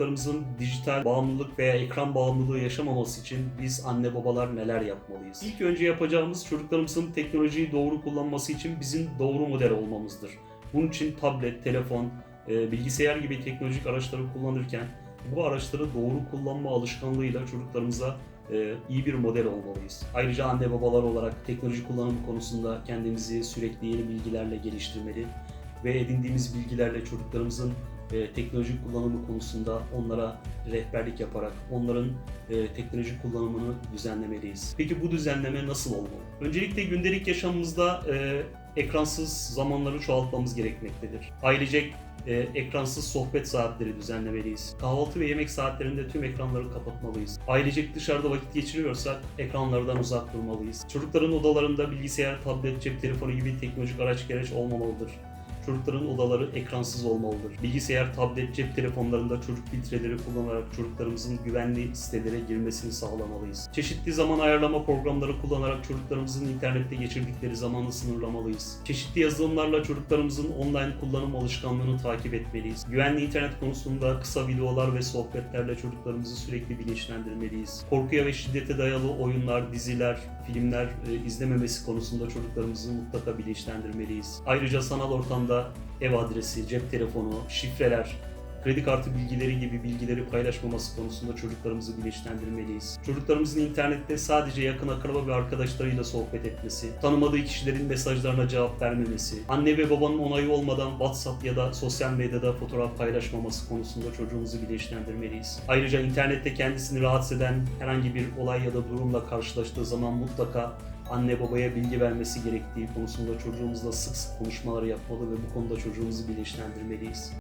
çocuklarımızın dijital bağımlılık veya ekran bağımlılığı yaşamaması için biz anne babalar neler yapmalıyız? İlk önce yapacağımız çocuklarımızın teknolojiyi doğru kullanması için bizim doğru model olmamızdır. Bunun için tablet, telefon, e, bilgisayar gibi teknolojik araçları kullanırken bu araçları doğru kullanma alışkanlığıyla çocuklarımıza e, iyi bir model olmalıyız. Ayrıca anne babalar olarak teknoloji kullanımı konusunda kendimizi sürekli yeni bilgilerle geliştirmeli ve edindiğimiz bilgilerle çocuklarımızın e, teknolojik kullanımı konusunda onlara rehberlik yaparak onların e, teknolojik kullanımını düzenlemeliyiz. Peki bu düzenleme nasıl olmalı? Öncelikle gündelik yaşamımızda e, ekransız zamanları çoğaltmamız gerekmektedir. Ailecek e, ekransız sohbet saatleri düzenlemeliyiz. Kahvaltı ve yemek saatlerinde tüm ekranları kapatmalıyız. Ailecek dışarıda vakit geçiriyorsak ekranlardan uzak durmalıyız. Çocukların odalarında bilgisayar, tablet, cep telefonu gibi teknolojik araç gereç olmamalıdır. Çocukların odaları ekransız olmalıdır. Bilgisayar, tablet, cep telefonlarında çocuk filtreleri kullanarak çocuklarımızın güvenli sitelere girmesini sağlamalıyız. Çeşitli zaman ayarlama programları kullanarak çocuklarımızın internette geçirdikleri zamanı sınırlamalıyız. Çeşitli yazılımlarla çocuklarımızın online kullanım alışkanlığını takip etmeliyiz. Güvenli internet konusunda kısa videolar ve sohbetlerle çocuklarımızı sürekli bilinçlendirmeliyiz. Korkuya ve şiddete dayalı oyunlar, diziler, filmler e, izlememesi konusunda çocuklarımızı mutlaka bilinçlendirmeliyiz. Ayrıca sanal ortamda ev adresi, cep telefonu, şifreler, kredi kartı bilgileri gibi bilgileri paylaşmaması konusunda çocuklarımızı bilinçlendirmeliyiz. Çocuklarımızın internette sadece yakın akraba ve arkadaşlarıyla sohbet etmesi, tanımadığı kişilerin mesajlarına cevap vermemesi, anne ve babanın onayı olmadan WhatsApp ya da sosyal medyada fotoğraf paylaşmaması konusunda çocuğumuzu bilinçlendirmeliyiz. Ayrıca internette kendisini rahatsız eden herhangi bir olay ya da durumla karşılaştığı zaman mutlaka anne babaya bilgi vermesi gerektiği konusunda çocuğumuzla sık sık konuşmalar yapmalı ve bu konuda çocuğumuzu bilinçlendirmeliyiz.